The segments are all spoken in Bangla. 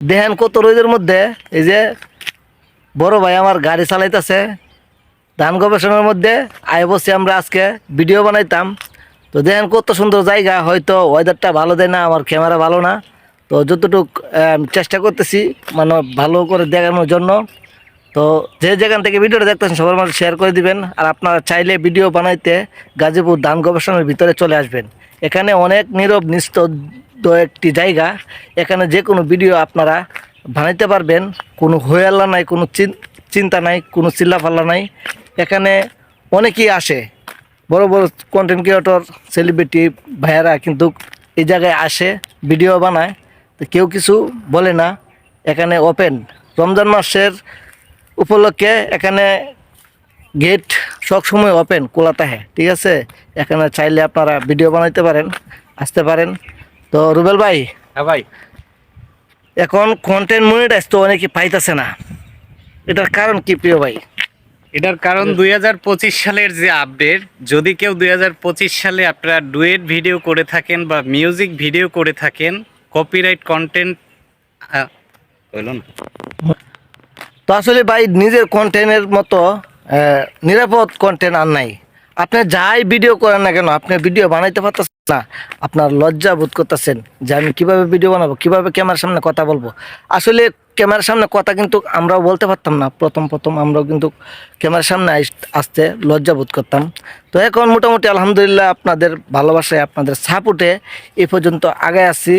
দেখেন কত রোদের মধ্যে, এই যে বড় ভাই আমার গাড়ি চালাইতেছে। ধান গবেষণার মধ্যে আয় বসে আমরা আজকে ভিডিও বানাইতাম। তো দেখেন কত সুন্দর জায়গা, হয়তো ওয়েদারটা ভালো দেয় না, আমার ক্যামেরা ভালো না। তো যতটুক চেষ্টা করতেছি মানে ভালো করে দেখানোর জন্য। তো যে যেখান থেকে ভিডিওটা দেখতেছেন, সবার মাঝে শেয়ার করে দিবেন। আর আপনারা চাইলে ভিডিও বানাইতে গাজীপুর ধান গবেষণার ভিতরে চলে আসবেন। এখানে অনেক নীরব, নিস্তব্ধ একটি জায়গা। এখানে যে কোনো ভিডিও আপনারা বানাইতে পারবেন। কোনো হইয়াল্লা নাই, কোনো চিন- চিন্তা নাই, কোনো চিল্লাফাল্লা নাই। এখানে অনেকেই আসে। বড় বড় কন্টেন্ট ক্রিয়েটর সেলিব্রিটি ভাইয়ারা কিন্তু এই জায়গায় আসে ভিডিও বানায়। তো কেউ কিছু বলে না। এখানে ওপেন রমজান মাসের উপলক্ষে এখানে গেট সবসময় ওপেন খোলা থাকে ঠিক আছে? এখানে চাইলে আপনারা ভিডিও বানাইতে পারেন আসতে পারেন। তো রুবেল ভাই হ্যাঁ ভাই। এখন কন্টেন্ট মনিটাইজ তো অনেকে পাইতেছে না। এটার কারণ কি প্রিয় ভাই? এটার কারণ দুই হাজার পঁচিশ সালের যে আপডেট যদি কেউ দুই হাজার পঁচিশ সালে আপনারা ডুয়েট ভিডিও করে থাকেন বা মিউজিক ভিডিও করে থাকেন কপিরাইট কন্টেন্ট বলুন তো আসলে ভাই নিজের কন্টেন্টের মতো নিরাপদ কন্টেন্ট আর নাই। আপনি যাই ভিডিও করেন না কেন, আপনি ভিডিও বানাইতে পারতেছেন না। আপনার লজ্জা বোধ করতেছেন যে আমি কীভাবে ভিডিও বানাবো, কীভাবে ক্যামেরার সামনে কথা বলব। আসলে ক্যামেরার সামনে কথা কিন্তু আমরাও বলতে পারতাম না। প্রথম প্রথম আমরাও কিন্তু ক্যামেরার সামনে আসতে লজ্জা বোধ করতাম। তো এখন মোটামুটি আলহামদুলিল্লাহ আপনাদের ভালোবাসায়, আপনাদের সাপোর্টে এই পর্যন্ত আগে আসছি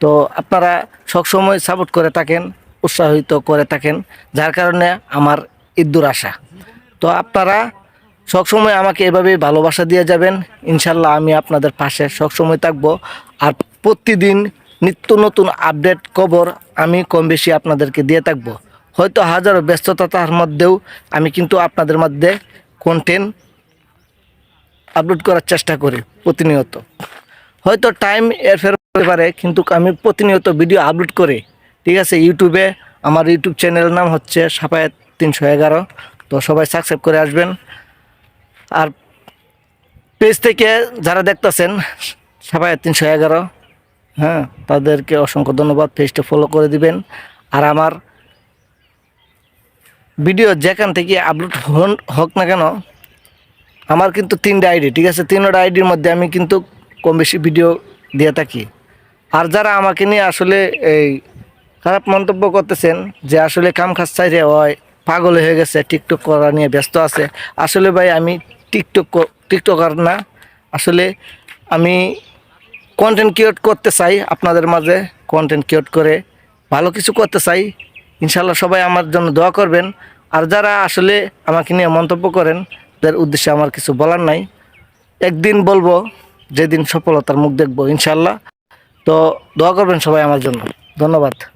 তো আপনারা সবসময় সাপোর্ট করে থাকেন। উৎসাহিত করে থাকেন, যার কারণে আমার ইদ্দুর আশা। তো আপনারা সবসময় আমাকে এভাবেই ভালোবাসা দিয়ে যাবেন। ইনশাল্লাহ আমি আপনাদের পাশে সবসময় থাকব। আর প্রতিদিন নিত্য নতুন আপডেট খবর আমি কম বেশি আপনাদেরকে দিয়ে থাকব। হয়তো হাজারো ব্যস্ততার মধ্যেও আমি কিন্তু আপনাদের মধ্যে কন্টেন্ট আপলোড করার চেষ্টা করি প্রতিনিয়ত। হয়তো টাইম এর ফের হতে পারে কিন্তু আমি প্রতিনিয়ত ভিডিও আপলোড করি। ঠিক আছে ইউটিউবে আমার ইউটিউব চ্যানেলের নাম হচ্ছে সাপায়াত তিনশো এগারো। তো সবাই সাবস্ক্রাইব করে আসবেন। আর পেজ থেকে যারা দেখতেছেন সাপায়াত তিনশো এগারো হ্যাঁ তাদেরকে অসংখ্য ধন্যবাদ। পেজটা ফলো করে দিবেন। আর আমার ভিডিও যেখান থেকে আপলোড হন, হোক না কেন, আমার কিন্তু তিনটা আইডি ঠিক আছে? তিনটা আইডির মধ্যে আমি কিন্তু কম বেশি ভিডিও দিয়ে থাকি। আর যারা আমাকে নিয়ে আসলে এই খারাপ মন্তব্য করতেছেন যে আসলে কাম খাস চাইরে হয় পাগল হয়ে গেছে, টিকটক করা নিয়ে ব্যস্ত আছে। আসলে ভাই, আমি টিকটক টিকটকার না। আসলে আমি কন্টেন্ট ক্রিয়েট করতে চাই আপনাদের মাঝে কন্টেন্ট ক্রিয়েট করে ভালো কিছু করতে চাই। ইনশাল্লাহ সবাই আমার জন্য দোয়া করবেন। আর যারা আসলে আমাকে নিয়ে মন্তব্য করেন, তাদের উদ্দেশ্যে আমার কিছু বলার নাই। একদিন বলব, যেদিন সফলতার মুখ দেখব, ইনশাল্লাহ। তো দোয়া করবেন সবাই আমার জন্য। ধন্যবাদ।